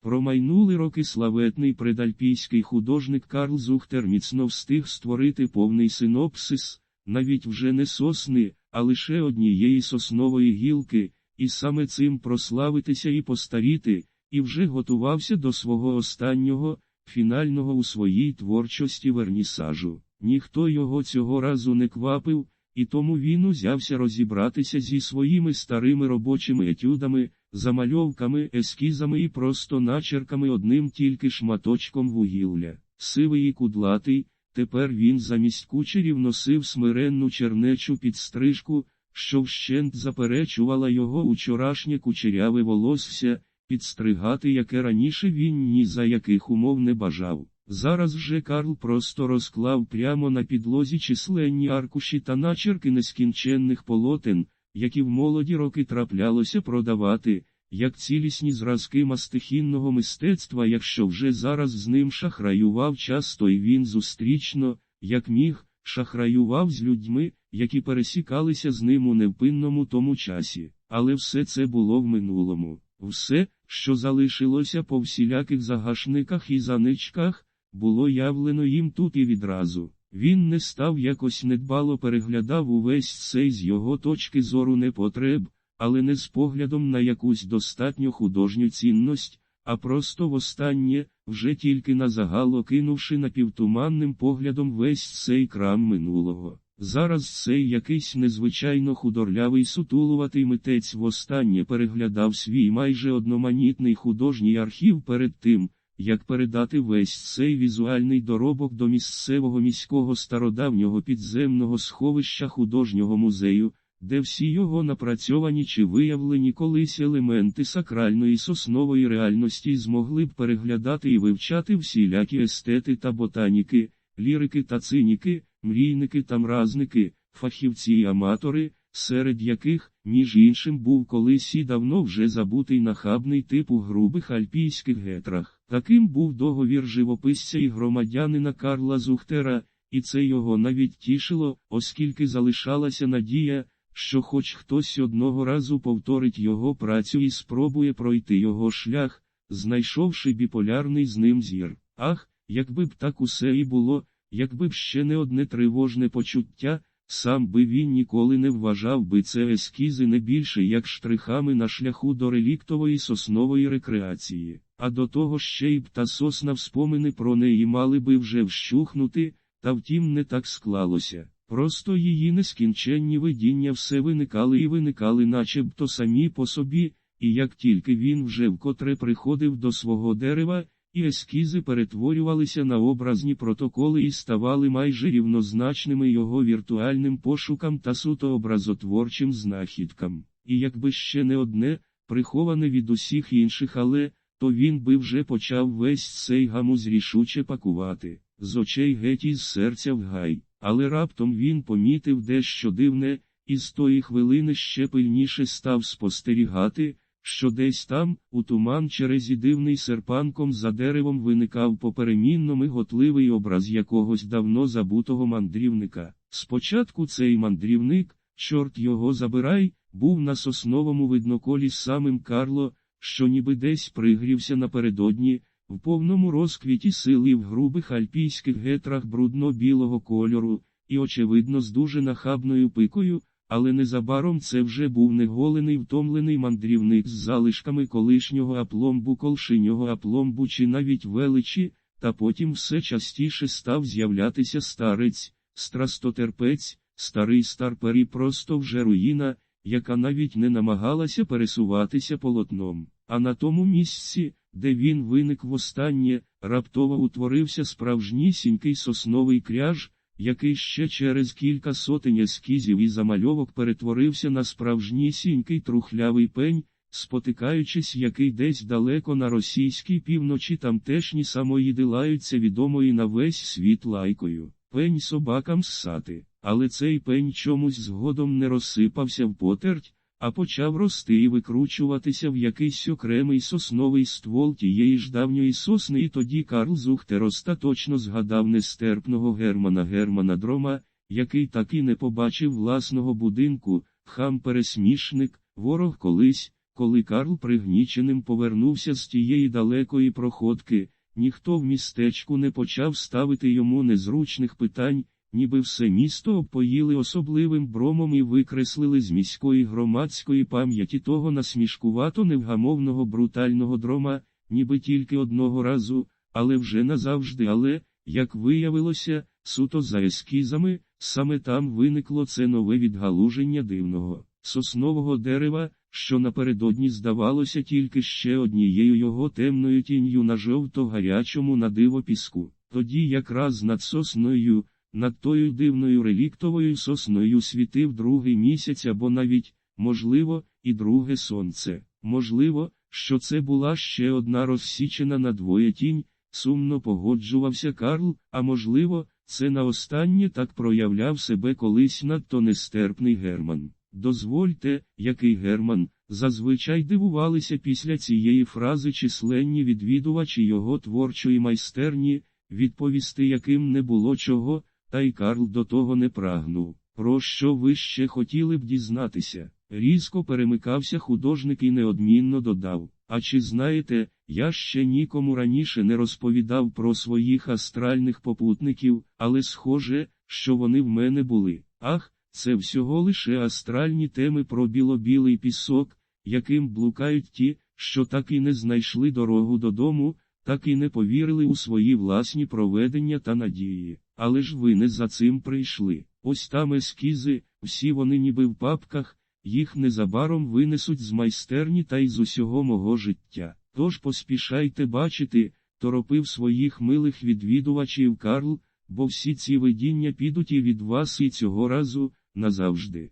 Промайнули роки славетний предальпійський художник Карл Зухтер міцно встиг створити повний синопсис, навіть вже не сосни, а лише однієї соснової гілки, і саме цим прославитися і постаріти, і вже готувався до свого останнього, фінального у своїй творчості вернісажу. Ніхто його цього разу не квапив, і тому він узявся розібратися зі своїми старими робочими етюдами, замальовками, ескізами і просто начерками одним тільки шматочком вугілля. Сивий і кудлатий, тепер він замість кучерів носив смиренну чернечу підстрижку, що вщент заперечувала його учорашнє кучеряве волосся, підстригати, яке раніше він ні за яких умов не бажав. Зараз вже Карл просто розклав прямо на підлозі численні аркуші та начерки нескінченних полотен, які в молоді роки траплялося продавати, як цілісні зразки мастихінного мистецтва, якщо вже зараз з ним шахраював часто і він зустрічно, як міг, шахраював з людьми, які пересікалися з ним у невпинному тому часі. Але все це було в минулому. Все, що залишилося по всіляких загашниках і заничках, було явлено їм тут і відразу. Він не став якось недбало переглядав увесь цей з його точки зору непотреб, але не з поглядом на якусь достатньо художню цінність, а просто востаннє, вже тільки на загал кинувши напівтуманним поглядом весь цей крам минулого. Зараз цей якийсь незвичайно худорлявий сутулуватий митець востаннє переглядав свій майже одноманітний художній архів перед тим, як передати весь цей візуальний доробок до місцевого міського стародавнього підземного сховища художнього музею, де всі його напрацьовані чи виявлені колись елементи сакральної соснової реальності змогли б переглядати і вивчати всілякі естети та ботаніки, лірики та циніки, мрійники та мразники, фахівці і аматори, серед яких, між іншим, був колись і давно вже забутий нахабний тип у грубих альпійських гетрах. Таким був договір живописця і громадянина Карла Зухтера, і це його навіть тішило, оскільки залишалася надія, що хоч хтось одного разу повторить його працю і спробує пройти його шлях, знайшовши біполярний з ним зір. Ах, якби б так усе і було, якби б ще не одне тривожне почуття, сам би він ніколи не вважав би це ескізи не більше як штрихами на шляху до реліктової соснової рекреації, а до того ще й та сосна вспомини про неї мали би вже вщухнути, та втім не так склалося. Просто її нескінченні видіння все виникали і виникали начебто самі по собі, і як тільки він вже вкотре приходив до свого дерева, і ескізи перетворювалися на образні протоколи і ставали майже рівнозначними його віртуальним пошукам та суто образотворчим знахідкам. І якби ще не одне, приховане від усіх інших, але, то він би вже почав весь цей гамуз рішуче пакувати, з очей геть і з серця в гай. Але раптом він помітив дещо дивне, і з тої хвилини ще пильніше став спостерігати, що десь там, у туман через дивний серпанком за деревом виникав поперемінно миготливий образ якогось давно забутого мандрівника. Спочатку цей мандрівник, чорт його забирай, був на сосновому видноколі з самим Карло, що ніби десь пригрівся напередодні, в повному розквіті сили в грубих альпійських гетрах брудно-білого кольору, і, очевидно, з дуже нахабною пикою, але незабаром це вже був неголений втомлений мандрівник з залишками колишнього апломбу колшинього апломбу чи навіть величі, та потім все частіше став з'являтися старець, страстотерпець, старий старпер і просто вже руїна, яка навіть не намагалася пересуватися полотном, а на тому місці, де він виник востаннє, раптово утворився справжнісінький сосновий кряж, який ще через кілька сотень ескізів і замальовок перетворився на справжнісінький трухлявий пень, спотикаючись, який десь далеко на російській півночі тамтешні самоїди лаються відомої на весь світ лайкою. Пень собакам ссати, але цей пень чомусь згодом не розсипався в потерть, а почав рости і викручуватися в якийсь окремий сосновий ствол тієї ж давньої сосни, і тоді Карл Зухтер остаточно згадав нестерпного Германа Германа Дрома, який так і не побачив власного будинку, хам пересмішник, ворог колись, Коли Карл пригніченим повернувся з тієї далекої проходки, ніхто в містечку не почав ставити йому незручних питань, ніби все місто опоїли особливим бромом і викреслили з міської громадської пам'яті того насмішкувато невгамовного брутального дрома, ніби тільки одного разу, але вже назавжди. Але, як виявилося, суто за ескізами, саме там виникло це нове відгалуження дивного, соснового дерева, що напередодні здавалося тільки ще однією його темною тінню на жовто-гарячому надиво піску. Тоді якраз над сосною, над тою дивною реліктовою сосною світив другий місяць або навіть, можливо, і друге сонце. Можливо, що це була ще одна розсічена надвоє тінь, сумно погоджувався Карл, а можливо, це на останнє так проявляв себе колись надто нестерпний Герман. Дозвольте, який Герман, зазвичай дивувалися після цієї фрази численні відвідувачі його творчої майстерні, відповісти яким не було чого, та й Карл до того не прагнув. Про що ви ще хотіли б дізнатися? Різко перемикався художник і неодмінно додав. А чи знаєте, я ще нікому раніше не розповідав про своїх астральних попутників, але схоже, що вони в мене були. Ах, це всього лише астральні теми про біло-білий пісок, яким блукають ті, що так і не знайшли дорогу додому, так і не повірили у свої власні проведення та надії. Але ж ви не за цим прийшли. Ось там ескізи, всі вони ніби в папках, їх незабаром винесуть з майстерні та й з усього мого життя. Тож поспішайте бачити, торопив своїх милих відвідувачів Карл, бо всі ці видіння підуть і від вас і цього разу назавжди.